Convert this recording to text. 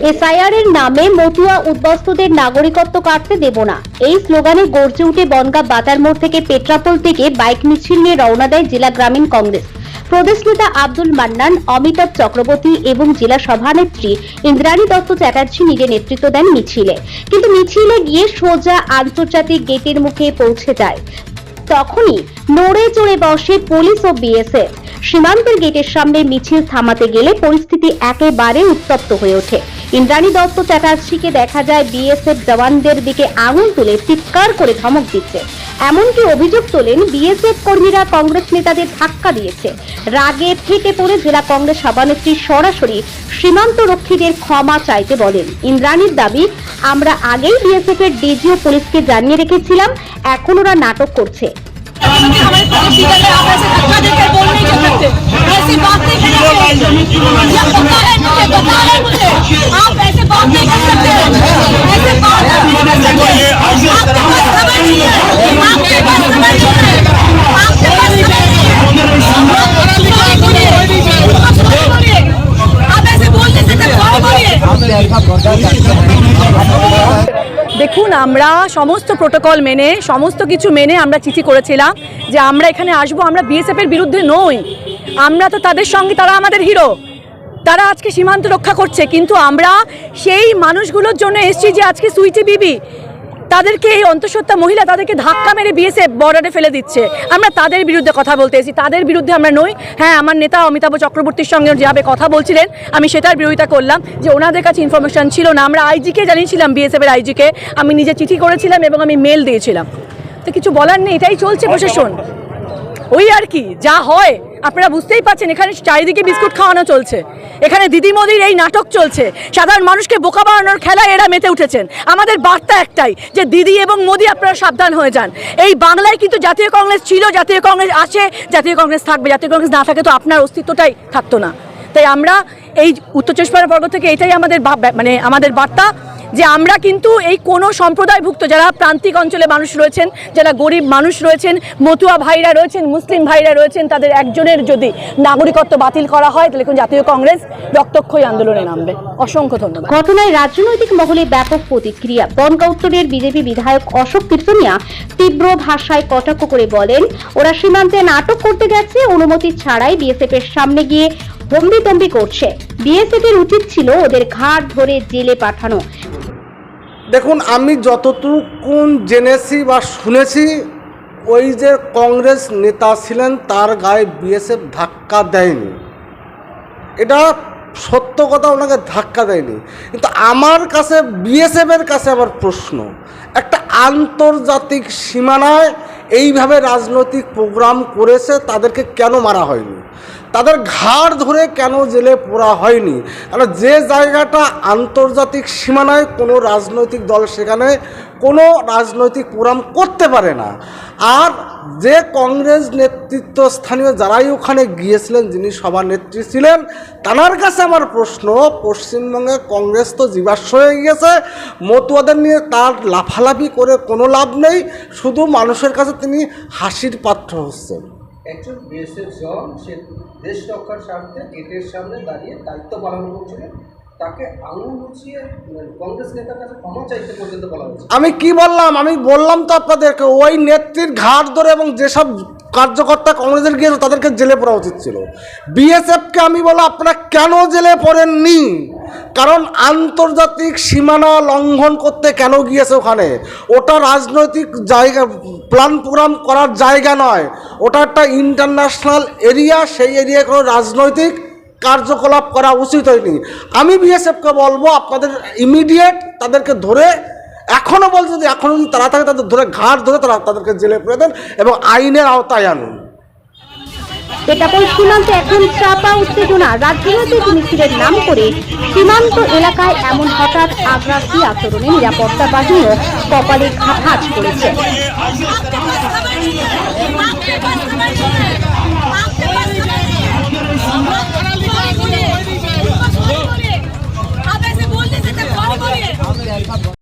SIR এর নামে মতুয়া উদ্বাস্তুদের নাগরিকত্ব কাটতে দেব না। এই স্লোগানে গর্জে উঠে বনগা বাজার মোড় থেকে পেট্রাপোল থেকে বাইক মিছিল নিয়ে রওনা দেয় জেলা গ্রামীণ কংগ্রেস। প্রদেশ নেতা আব্দুল মান্নান, অমিতাভ চক্রবর্তী এবং জেলা সভানেত্রী ইন্দ্রাণী দত্ত চ্যাটার্জি নিজে নেতৃত্ব দেন মিছিলে। কিন্তু মিছিলে গিয়ে সোজা আন্তর্জাতিক গেটের মুখে পৌঁছে যায়। তখনই নড়ে চড়ে বসে পুলিশ ও বিএসএফ। সীমান্তের গেটের সামনে মিছিল থামাতে গেলে পরিস্থিতি একেবারে উত্তপ্ত হয়ে ওঠে। ইন্দ্রাণী দত্ত চ্যাটার্জিকে দেখা যায় বিএসএফ জওয়ানদের দিকে আঙুল তুলে চিৎকার করে ধমক দিচ্ছে। এমনকি অভিযোগ তোলেন বিএসএফ কর্মীরা কংগ্রেস নেতাদের ধাক্কা দিয়েছে। রাগে ফেটে পড়ে জেলা কংগ্রেস সভানেত্রী সরাসরি সীমান্ত রক্ষীদের ক্ষমা চাইতে বলেন। ইন্দ্রাণীর দাবি, আমরা আগেই বিএসএফ এর ডিজি ও পুলিশকে জানিয়ে রেখেছিলাম এখন ওরা নাটক করছে। कि हमारे पड़ोसी दल आप ऐसे धक्का देकर बोल नहीं सकते। ऐसी बात नहीं कर पता है मुझे पता है मुझे। आप ऐसे बात नहीं कर सकते। আমরা সমস্ত প্রোটোকল মেনে, সমস্ত কিছু মেনে আমরা চিঠি করেছিলাম যে আমরা এখানে আসব, আমরা বিএসএফের বিরুদ্ধে নই। আমরা তো তাদের সঙ্গে, তারা আমাদের হিরো। তারা আজকে সীমান্ত রক্ষা করছে, কিন্তু আমরা সেই মানুষগুলোর জন্য এসছি যে আজকে সুইটি বিবি তাদেরকে এই অন্তঃসত্ত্বা মহিলা তাদেরকে ধাক্কা মেরে বিএসএফ বর্ডারে ফেলে দিচ্ছে। আমরা তাদের বিরুদ্ধে কথা বলতে এসেছি। তাদের বিরুদ্ধে আমরা নই। হ্যাঁ আমার নেতা অমিতাভ চক্রবর্তীর সঙ্গে যেভাবে কথা বলছিলেন, আমি সেটার বিরোধিতা করলাম যে ওনাদের কাছে ইনফরমেশান ছিল না। আমরা আইজিকে জানিয়েছিলাম, বিএসএফের আইজিকে আমি নিজে চিঠি করেছিলাম এবং আমি মেল দিয়েছিলাম। তো কিছু বলার নেই, এটাই চলছে প্রশাসন। ওই আর কি, যা হয়। আপনারা বুঝতেই পারছেন, এখানে চারিদিকে বিস্কুট খাওয়ানো চলছে। এখানে দিদি মোদির এই নাটক চলছে। সাধারণ মানুষকে বোকা বানানোর খেলায় এরা মেতে উঠেছেন। আমাদের বার্তা একটাই, যে দিদি এবং মোদি আপনারা সাবধান হয়ে যান। এই বাংলায় কিন্তু জাতীয় কংগ্রেস ছিল, জাতীয় কংগ্রেস আছে, জাতীয় কংগ্রেস থাকবে। জাতীয় কংগ্রেস না থাকে তো আপনার অস্তিত্বটাই থাকতো না। তাই আমরা এই উত্তর চব্বিশ পরগনা থেকে এটাই আমাদের মানে আমাদের বার্তা। যে আমরা কিন্তু এই কোনো সম্প্রদায়ভুক্ত, যারা প্রান্তিক অঞ্চলে মানুষ রয়েছেন, যারা গরিব মানুষ রয়েছেন, মতুয়া ভাইরা রয়েছেন, মুসলিম ভাইরা রয়েছেন, তাদের একজনের যদি নাগরিকত্ব বাতিল করা হয়, তাহলে জাতীয় কংগ্রেস রক্তক্ষয়ী আন্দোলনে নামবে। অসংখ্য ধন্যবাদ। ঘটনায় রাজনৈতিক মহলে ব্যাপক প্রতিক্রিয়া। বনগাঁ উত্তরের বিজেপি বিধায়ক অশোক তীর্থনিয়া তীব্র ভাষায় কটাক্ষ করে বলেন, ওরা সীমান্তে নাটক করতে গেছে, অনুমতি ছাড়াই বিএসএফ এর সামনে গিয়ে হম্বিতম্বি করছে। বিএসএফ এর উচিত ছিল ওদের ঘাট ধরে জেলে পাঠানো। দেখুন, আমি যতটুকুন জেনেছি বা শুনেছি, ওই যে কংগ্রেস নেতা ছিলেন, তার গায়ে বিএসএফ ধাক্কা দেয়নি। এটা সত্য কথা, ওনাকে ধাক্কা দেয়নি। কিন্তু আমার কাছে, বিএসএফের কাছে আবার প্রশ্ন, একটা আন্তর্জাতিক সীমানায় এইভাবে রাজনৈতিক প্রোগ্রাম করেছে, তাদেরকে কেন মারা হয়নি? তাদের ঘাড় ধরে কেন জেলে পোড়া হয়নি? কারণ যে জায়গাটা আন্তর্জাতিক সীমানায় কোনো রাজনৈতিক দল সেখানে কোনো রাজনৈতিক প্রোগ্রাম করতে পারে না। আর যে কংগ্রেস নেতৃত্ব স্থানীয় যারাই ওখানে গিয়েছিলেন, যিনি সভানেত্রী ছিলেন, তার কাছে আমার প্রশ্ন, পশ্চিমবঙ্গে কংগ্রেস তো জীবাশ্ম হয়ে গিয়েছে, মতুয়াদের নিয়ে তার লাফালাফি করে কোনো লাভ নেই, শুধু মানুষের কাছে তিনি হাসির পাত্র হচ্ছেন। একজন বিএসএফ জওয়ান সে দেশ রক্ষার স্বার্থে গেটের সামনে দাঁড়িয়ে দায়িত্ব পালন করছিলেন। মানে আমি কি বললাম? আমি বললাম তো আপনাদেরকে, ওই নেত্রীর ঘাট ধরে এবং যেসব কার্যকর্তা কংগ্রেসের গিয়েছে তাদেরকে জেলে পড়া উচিত ছিল। বিএসএফকে আমি বলো, আপনারা কেন জেলে পড়েননি? কারণ আন্তর্জাতিক সীমানা লঙ্ঘন করতে কেন গিয়েছে ওখানে? ওটা রাজনৈতিক জায়গা, প্ল্যান প্রোগ্রাম করার জায়গা নয়। ওটা একটা ইন্টারন্যাশনাল এরিয়া, সেই এরিয়ায় কোনো রাজনৈতিক কার্যকলাপ করা উচিত হয়নি। আমি বিএসএফকে বলব, আপনাদের ইমিডিয়েট তাদেরকে ধরে এখনও বলছে যদি এখন তারা থাকে, তাদের ধরে ঘাট ধরে তারা তাদেরকে জেলে পুরে দেন এবং আইনের আওতায় আনুন। পেটাপোল সীমান্তে? এখন চাপা, উত্তেজনা। রাজনৈতিক মিছিলের নাম করে সীমান্ত এলাকায় এমন হঠাৎ আগ্রাসী আচরণে নিরাপত্তা বাহিনীও কপালে ঘাত করেছে।